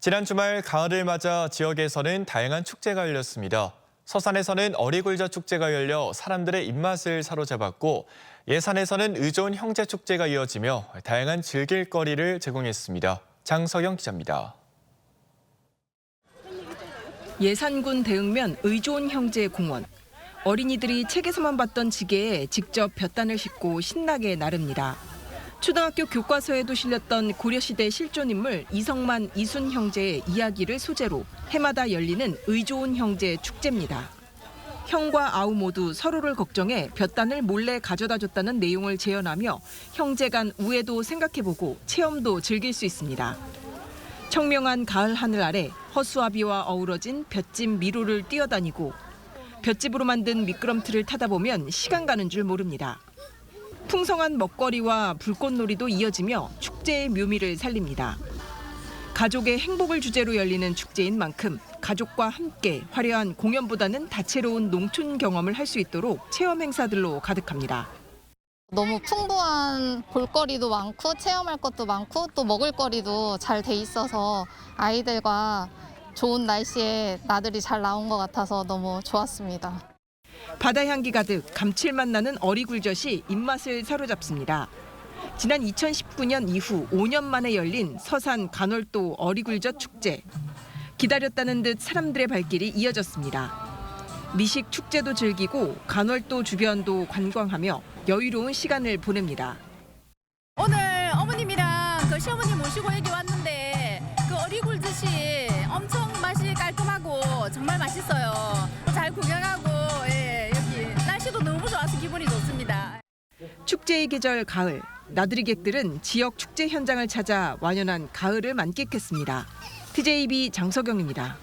지난 주말 가을을 맞아 지역에서는 다양한 축제가 열렸습니다. 서산에서는 어리굴젓 축제가 열려 사람들의 입맛을 사로잡았고 예산에서는 의존 형제 축제가 이어지며 다양한 즐길 거리를 제공했습니다. 장석영 기자입니다. 예산군 대흥면 의좋은 형제 공원. 어린이들이 책에서만 봤던 지게에 직접 볕단을 싣고 신나게 나릅니다. 초등학교 교과서에도 실렸던 고려시대 실존 인물 이성만 이순 형제의 이야기를 소재로 해마다 열리는 의좋은 형제 축제입니다. 형과 아우 모두 서로를 걱정해 볕단을 몰래 가져다 줬다는 내용을 재현하며 형제 간 우애도 생각해보고 체험도 즐길 수 있습니다. 청명한 가을 하늘 아래 허수아비와 어우러진 볏짚 미로를 뛰어다니고 볏짚으로 만든 미끄럼틀을 타다 보면 시간 가는 줄 모릅니다. 풍성한 먹거리와 불꽃놀이도 이어지며 축제의 묘미를 살립니다. 가족의 행복을 주제로 열리는 축제인 만큼 가족과 함께 화려한 공연보다는 다채로운 농촌 경험을 할 수 있도록 체험 행사들로 가득합니다. 너무 풍부한 볼거리도 많고 체험할 것도 많고 또 먹을거리도 잘 돼 있어서 아이들과 좋은 날씨에 나들이 잘 나온 것 같아서 너무 좋았습니다. 바다 향기 가득 감칠맛 나는 어리굴젓이 입맛을 사로잡습니다. 지난 2019년 이후 5년 만에 열린 서산 간월도 어리굴젓 축제. 기다렸다는 듯 사람들의 발길이 이어졌습니다. 미식 축제도 즐기고 간월도 주변도 관광하며 여유로운 시간을 보냅니다. 오늘 어머님이랑 그 시어머님 모시고 여기 왔는데 그 어리굴젓이 엄청 맛이 깔끔하고 정말 맛있어요. 잘 구경하고 축제의 계절 가을. 나들이객들은 지역 축제 현장을 찾아 완연한 가을을 만끽했습니다. TJB 장석영입니다.